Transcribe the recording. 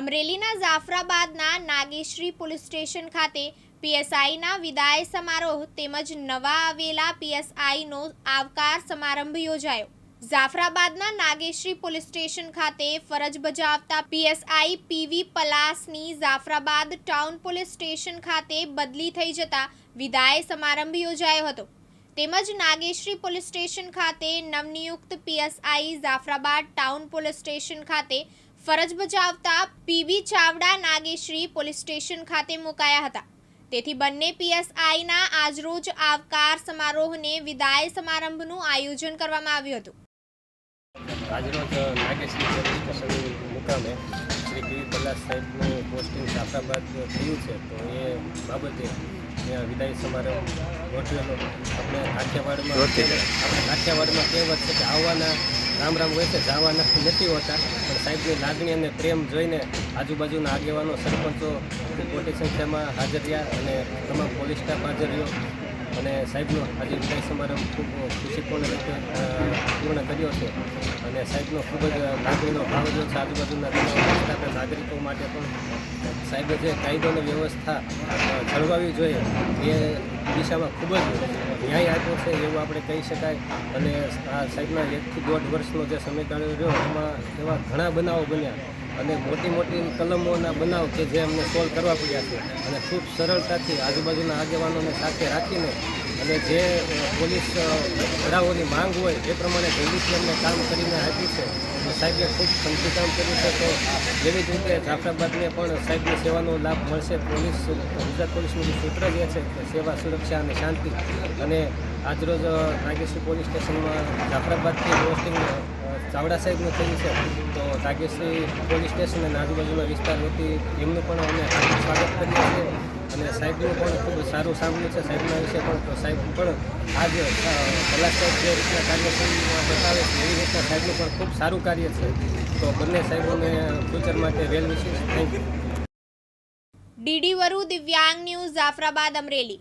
અમરેલીના જાફરાબાદના Nageshri police station ખાતે પીએસઆઈના વિદાય સમારોહ તેમજ નવા આવેલા પીએસઆઈનો આવકાર સમારંભ યોજાયો. જાફરાબાદના નાગેશ્રી પોલીસ સ્ટેશન ખાતે ફરજ બજાવતા પીએસઆઈ પીવી પલાસની જાફરાબાદ ટાઉન પોલીસ સ્ટેશન ખાતે બદલી થઈ જતા વિદાય સમારંભ યોજાયો હતો. તેમજ નાગેશ્રી પોલીસ સ્ટેશન ખાતે નવનિયુક્ત PSI Jafrabad town police station ખાતે ફરજ બજાવતા PB Chavda Nageshri police station ખાતે મુકાયા હતા. તેથી બંને પીએસઆઈના આજરોજ આવકાર સમારોહને વિદાય સમારંભનું આયોજન કરવામાં આવ્યું હતું. આજરોજ નાગેશ્રી પોલીસ સ્ટેશન મુકામે શ્રી પીવી પલ્લા સાહેબનું પોસ્ટિંગ જાફરાબાદ થયું છે તો એ બાબતે ત્યાં વિદાય સમારોહ ગોઠવેલો. આપણે કાઠિયાવાડમાં આપણે કાઠિયાવાડમાં કહેવત છે કે આવવાના રામ રામ હોય છે. જવા નથી હોતા. પણ સાહેબની લાગણી અને પ્રેમ જોઈને આજુબાજુના આગેવાનો, સરપંચો મોટી સંખ્યામાં હાજર રહ્યા અને તમામ પોલીસ સ્ટાફ હાજર રહ્યો. અને સાહેબનો આજે વિદાય સમારંભ ખૂબ ખુશીપૂર્ણ રીતે પૂર્ણ કર્યો છે. અને સાહેબનો ખૂબ જ લાગણીનો ભાવ જો છે આજુબાજુના તમામ નાગરિકો માટે પણ. સાહેબે જે કાયદો અને વ્યવસ્થા જળવાવી જોઈએ એ દિશામાં ખૂબ જ ન્યાય આપ્યો છે એવું આપણે કહી શકાય. અને આ સાહેબના એકથી દોઢ વર્ષનો જે સમયગાળો રહ્યો, એમાં એવા ઘણા બનાવો બન્યા. અને મોટી મોટી કલમોના બનાવ કે જે અમને સોલ્વ કરવા પડ્યા છે. અને ખૂબ સરળતાથી આજુબાજુના આગેવાનોને સાથે રાખીને અને જે પોલીસ વડાઓની માંગ હોય, એ પ્રમાણે જલ્દીથી અમને કામ કરીને આપી છે. તો સાહેબે ખૂબ ખંતી કામ કર્યું છે તો જેવી જ રીતે જાફરાબાદને પણ સાહેબની સેવાનો લાભ મળશે, પોલીસ ગુજરાત પોલીસનું જે સૂત્ર જે છે સેવા, સુરક્ષા અને શાંતિ, અને આજરોજ નાગેશ્વર પોલીસ સ્ટેશનમાં જાફરાબાદથી પોસ્ટિંગ ચાવડા સાહેબનું થયું છે, તો રાગેશ્રી પોલીસ સ્ટેશન અને આજુબાજુના વિસ્તાર વતી એમનું પણ અમે હાર્દિક સ્વાગત કરીએ છીએ અને સાહેબનું પણ ખૂબ સારું સાંભળ્યું છે, સાહેબના વિશે પણ, તો સાહેબ પણ આજ કલા સાહેબ જે રીતના કાર્યક્રમમાં બતાવે છે, એવી રીતના સાહેબનું પણ ખૂબ સારું કાર્ય છે. તો બંને સાહેબોને ફ્યુચર માટે વેલ વિશેષ થેન્ક યુ ડીડી વરુ દિવ્યાંગ ન્યૂઝ જાફરાબાદ અમરેલી.